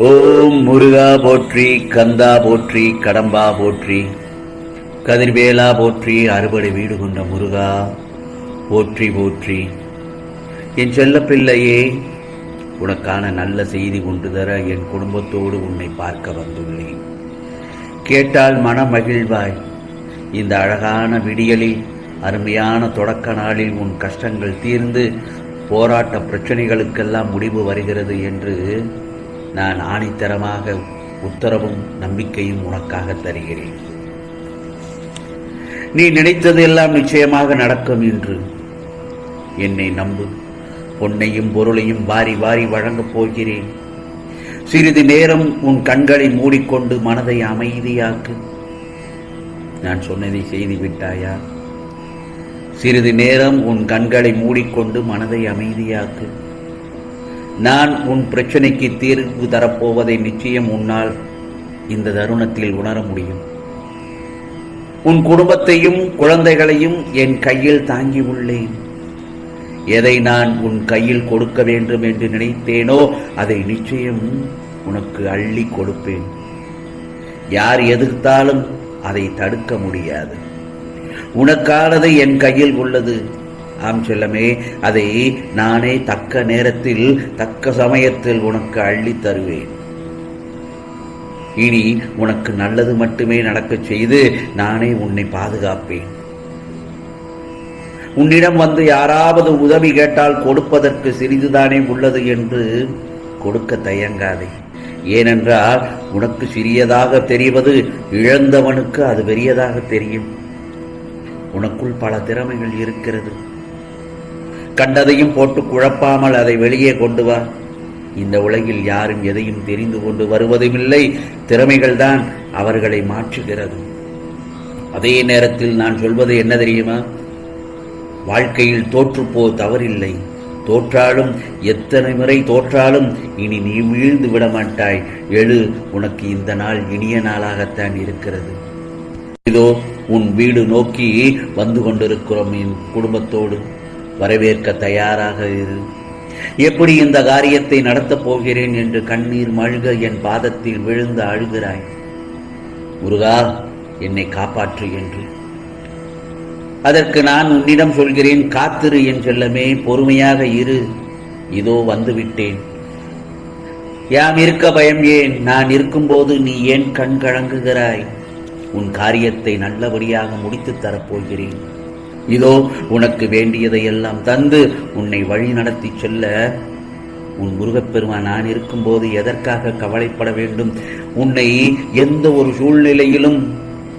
ஓம் முருகா போற்றி கந்தா போற்றி கடம்பா போற்றி கதிர்வேலா போற்றி அறுபடை வீடு கொண்ட முருகா போற்றி போற்றி. என் செல்லப்பிள்ளையே உனக்கான நல்ல செய்தி கொண்டு தர என் குடும்பத்தோடு உன்னை பார்க்க வந்துள்ளேன். கேட்டால் மன மகிழ்வாய். இந்த அழகான விடியலில் அருமையான தொடக்க நாளில் உன் கஷ்டங்கள் தீர்ந்து போராட்ட பிரச்சனைகளுக்கெல்லாம் முடிவு வருகிறது என்று நான் ஆணித்தரமாக உத்தரவும் நம்பிக்கையும் உனக்காக தருகிறேன். நீ நினைத்தது எல்லாம் நிச்சயமாக நடக்கும் என்று என்னை நம்பு. பொன்னையும் பொருளையும் வாரி வாரி வழங்கப் போகிறேன். சிறிது நேரம் உன் கண்களை மூடிக்கொண்டு மனதை அமைதியாக்கு. நான் சொன்னதை செய்து விட்டாயா சிறிது நேரம் உன் கண்களை மூடிக்கொண்டு மனதை அமைதியாக்கு. நான் உன் பிரச்சனைக்கு தீர்வு தரப்போவதை நிச்சயம் உன்னால் இந்த தருணத்தில் உணர முடியும். உன் குடும்பத்தையும் குழந்தைகளையும் என் கையில் தாங்கி உள்ளேன். எதை நான் உன் கையில் கொடுக்க வேண்டும் என்று நினைத்தேனோ அதை நிச்சயம் உனக்கு அள்ளி கொடுப்பேன். யார் எதிர்த்தாலும் அதை தடுக்க முடியாது. உனக்கானது என் கையில் உள்ளது. ஆம் செல்லமே அதை நானே தக்க நேரத்தில் தக்க சமயத்தில் உனக்கு அள்ளி தருவேன். இனி உனக்கு நல்லது மட்டுமே நடக்கச் செய்து நானே உன்னை பாதுகாப்பேன். உன்னிடம் வந்து யாராவது உதவி கேட்டால் கொடுப்பதற்கு சிறிதுதானே உள்ளது என்று கொடுக்க தயங்காதே. ஏனென்றால் உனக்கு சிறியதாக தெரிவது இழந்தவனுக்கு அது பெரியதாக தெரியும். உனக்குள் பல திறமைகள் இருக்கிறது. கண்டதையும் போட்டு குழப்பாமல் அதை வெளியே கொண்டு வா. இந்த உலகில் யாரும் எதையும் தெரிந்து கொண்டு வருவதுமில்லை. திறமைகள்தான் அவர்களை மாற்றுகிறது. அதே நேரத்தில் நான் சொல்வது என்ன தெரியுமா? வாழ்க்கையில் தோற்றுப்போ தவறில்லை. தோற்றாலும் எத்தனை முறை தோற்றாலும் இனி நீ வீழ்ந்து விட மாட்டாய். எழு உனக்கு இந்த நாள் இனிய நாளாகத்தான் இருக்கிறது. இதோ உன் வீடு நோக்கி வந்து கொண்டிருக்கிறோம் என் குடும்பத்தோடு. வரவேற்க தயாராக இரு. எப்படி இந்த காரியத்தை நடத்தப் போகிறேன் என்று கண்ணீர் மழ்க என் பாதத்தில் விழுந்து அழுகிறாய். முருகா என்னை காப்பாற்று என்று. அதற்கு நான் உன்னிடம் சொல்கிறேன் காத்திரு என் செல்லமே பொறுமையாக இரு. இதோ வந்துவிட்டேன். யாம் இருக்க பயம் ஏன்? நான் இருக்கும்போது நீ ஏன் கண் கலங்குகிறாய்? உன் காரியத்தை நல்லபடியாக முடித்துத் தரப்போகிறேன் இதோ உனக்கு வேண்டியதையெல்லாம் தந்து உன்னை வழி நடத்தி செல்ல. உன் முருகப்பெருமான் நான் இருக்கும்போது எதற்காக கவலைப்பட வேண்டும்? உன்னை எந்த ஒரு சூழ்நிலையிலும்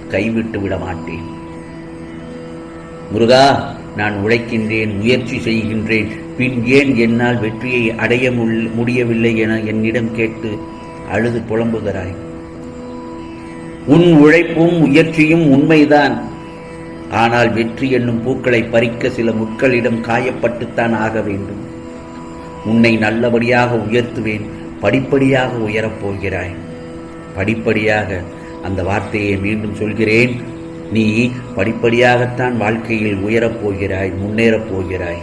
கைவிட்டு விட மாட்டேன். முருகா நான் உழைக்கின்றேன் முயற்சி செய்கின்றேன். பின் ஏன் என்னால் வெற்றியை அடைய முடியவில்லை என என்னிடம் கேட்டு அழுது புலம்புகிறாய்? உன் உழைப்பும் முயற்சியும் உண்மைதான். ஆனால் வெற்றி என்னும் பூக்களை பறிக்க சில முட்களிடம் காயப்பட்டுத்தான் ஆக வேண்டும். உன்னை நல்லபடியாக உயர்த்துவேன் படிப்படியாக உயரப் போகிறாய். படிப்படியாக அந்த வார்த்தையை மீண்டும் சொல்கிறேன் நீ படிப்படியாகத்தான் வாழ்க்கையில் உயரப் போகிறாய் முன்னேறப் போகிறாய்.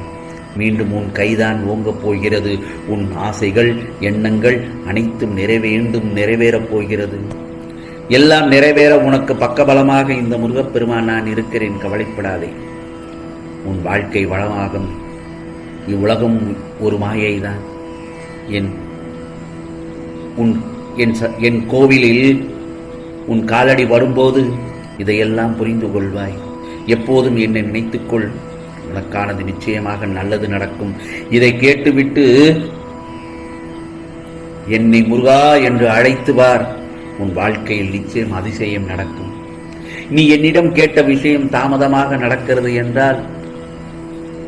மீண்டும் உன் கைதான் ஓங்கப் போகிறது உன் ஆசைகள் எண்ணங்கள் அனைத்தும் நிறைவேண்டும் நிறைவேறப் போகிறது. எல்லாம் நிறைவேற உனக்கு பக்கபலமாக இந்த முருகப்பெருமான் நான் இருக்கிறேன் கவலைப்படாதே. உன் வாழ்க்கை வளமாகும். இவ்வுலகம் ஒரு மாயைதான். என் உன் என் ச- என் கோவிலில் உன் காலடி வரும்போது இதையெல்லாம் புரிந்து கொள்வாய். எப்போதும் என்னை நினைத்துக்கொள். உனக்கானது நிச்சயமாக நல்லது நடக்கும். இதை கேட்டுவிட்டு என்னை முருகா என்று அழைத்து வார். உன் வாழ்க்கையில் நிச்சயம் அதிசயம் நடக்கும். நீ என்னிடம் கேட்ட விஷயம் தாமதமாக நடக்கிறது என்றால்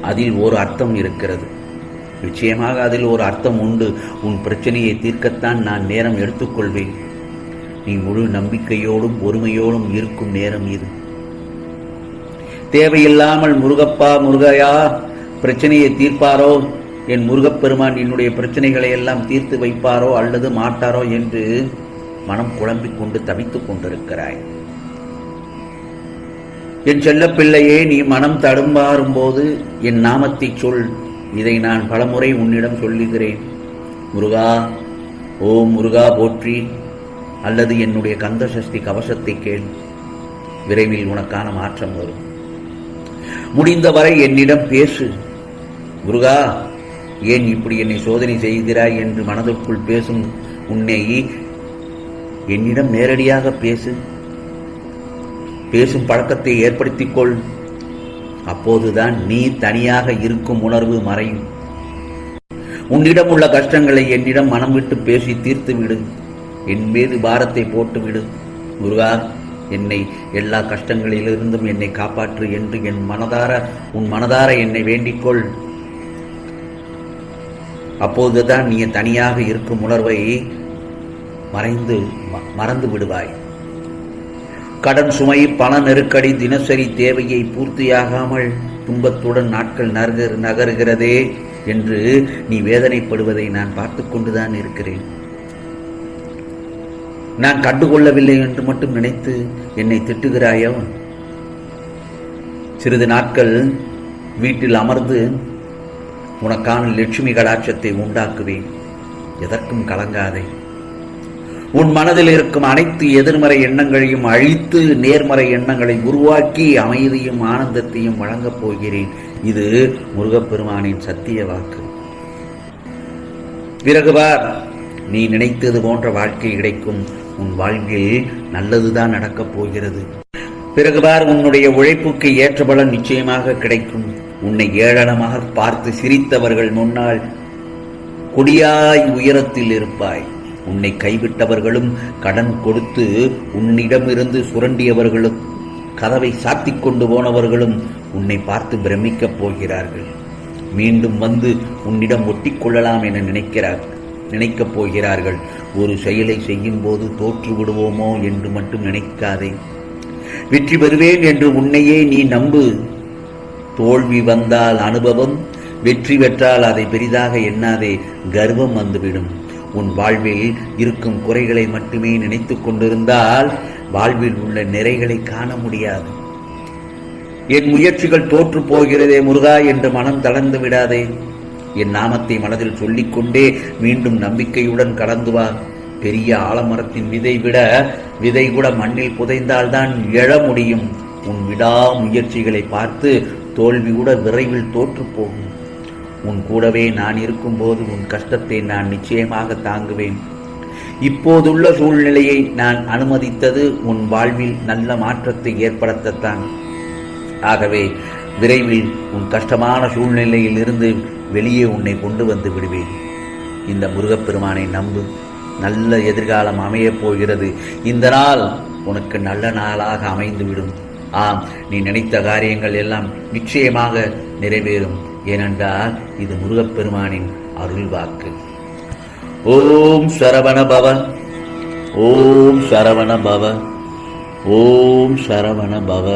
அதில் ஒரு அர்த்தம் இருக்கிறது. நிச்சயமாக அதில் ஒரு அர்த்தம் உண்டு. உன் பிரச்சனையை தீர்க்கத்தான் நான் நேரம் எடுத்துக்கொள்வேன். நீ முழு நம்பிக்கையோடும் பொறுமையோடும் இருக்கும் நேரம் இது. தேவையில்லாமல் முருகப்பா முருகையா பிரச்சனையை தீர்ப்பாரோ? என் முருகப்பெருமான் என்னுடைய பிரச்சனைகளை எல்லாம் தீர்த்து வைப்பாரோ அல்லது மாட்டாரோ? என்று மனம் குழம்பிக் கொண்டு தவித்துக் கொண்டிருக்கிறாய். என் செல்லப்பிள்ளையே நீ மனம் தடுமாறும் போது என் நாமத்தை சொல். இதை நான் பலமுறை உன்னிடம் சொல்லுகிறேன். முருகா ஓ முருகா போற்றி அல்லது என்னுடைய கந்த சஷ்டி கவசத்தை கேள். விரைவில் உனக்கான மாற்றம் வரும். முடிந்தவரை என்னிடம் பேசு. முருகா ஏன் இப்படி என்னை சோதனை செய்கிறாய் என்று மனதிற்குள் பேசும் உன்னை என்னிடம் நேரடியாக பேசு. பேசும் பழக்கத்தை ஏற்படுத்திக் கொள் அப்போதுதான் நீ தனியாக இருக்கும் உணர்வு மறையும். உன்னிடம் உள்ள கஷ்டங்களை என்னிடம் மனம் விட்டு பேசி தீர்த்து விடு. என் மீது பாரத்தை போட்டு விடு. முருகா என்னை எல்லா கஷ்டங்களிலிருந்தும் என்னை காப்பாற்று என்று என் மனதார உன் மனதார என்னை வேண்டிக்கொள். அப்போதுதான் நீ தனியாக இருக்கும் உணர்வை மறைந்து ம- மறந்து விடுவாய். கடன் சுமை பண நெருக்கடி தினசரி தேவையை பூர்த்தியாகாமல் துன்பத்துடன் நாட்கள் நகர் நகருகிறதே என்று நீ வேதனைப்படுவதை நான் பார்த்து கொண்டுதான் இருக்கிறேன். நான் கண்டுகொள்ளவில்லை என்று மட்டும் நினைத்து என்னை திட்டுகிறாயோ? சிறிது நாட்கள் வீட்டில் அமர்ந்து உனக்கான லட்சுமி கடாட்சத்தை உண்டாக்குவேன். எதற்கும் கலங்காதே. உன் மனதில் இருக்கும் அனைத்து எதிர்மறை எண்ணங்களையும் அழித்து நேர்மறை எண்ணங்களை உருவாக்கி அமைதியும் ஆனந்தத்தையும் வழங்கப் போகிறேன். இது முருகப்பெருமானின் சத்திய வாக்கு. பிறகுவார் நீ நினைத்தது போன்ற வாழ்க்கை கிடைக்கும். உன் வாழ்வில் நல்லதுதான் நடக்கப் போகிறது. பிறகுவார் உன்னுடைய உழைப்புக்கு ஏற்ற பலன் நிச்சயமாக கிடைக்கும். உன்னை ஏளனமாக பார்த்து சிரித்தவர்கள் முன்னால் கொடியாய் உயரத்தில் இருப்பாய். உன்னை கைவிட்டவர்களும் கடன் கொடுத்து உன்னிடமிருந்து சுரண்டியவர்களும் கதவை சாத்திக் கொண்டு போனவர்களும் உன்னை பார்த்து பிரமிக்கப் போகிறார்கள். மீண்டும் வந்து உன்னிடம் ஒட்டிக்கொள்ளலாம் என நினைக்கிறார் நினைக்கப் போகிறார்கள். ஒரு செயலை செய்யும் போது தோற்று விடுவோமோ என்று மட்டும் நினைக்காதே. வெற்றி பெறுவேன் என்று உன்னையே நீ நம்பு. தோல்வி வந்தால் அனுபவம் வெற்றி பெற்றால் அதை பெரிதாக எண்ணாதே. கர்வம் வந்துவிடும். உன் வாழ்வில் இருக்கும் குறைகளை மட்டுமே நினைத்துக் கொண்டிருந்தால் வாழ்வில் உள்ள நிறைகளை காண முடியாது. என் முயற்சிகள் தோற்று போகிறதே முருகா என்று மனம் தளர்ந்து விடாதே. என் நாமத்தை மனதில் சொல்லிக்கொண்டே மீண்டும் நம்பிக்கையுடன் கடந்து வா. பெரிய ஆலமரத்தின் விதை விட விதை கூட மண்ணில் புதைந்தால்தான் எழ முடியும். உன் விடா முயற்சிகளை பார்த்து தோல்வி கூட விரைவில் தோற்று போகும். உன் கூடவே நான் இருக்கும்போது உன் கஷ்டத்தை நான் நிச்சயமாக தாங்குவேன். இப்போதுள்ள சூழ்நிலையை நான் அனுமதித்தது உன் வாழ்வில் நல்ல மாற்றத்தை ஏற்படுத்தத்தான். ஆகவே விரைவில் உன் கஷ்டமான சூழ்நிலையில் இருந்து வெளியே உன்னை கொண்டு வந்து விடுவேன். இந்த முருகப்பெருமானை நம்பு. நல்ல எதிர்காலம் அமையப் போகிறது. இந்த நாள் உனக்கு நல்ல நாளாக அமைந்துவிடும். ஆம் நீ நினைத்த காரியங்கள் எல்லாம் நிச்சயமாக நிறைவேறும். ஏனென்றால் இது முருகப்பெருமானின் அருள் வாக்கு ஓம் சரவண பவ ஓம் சரவண பவ ஓம் சரவண பவ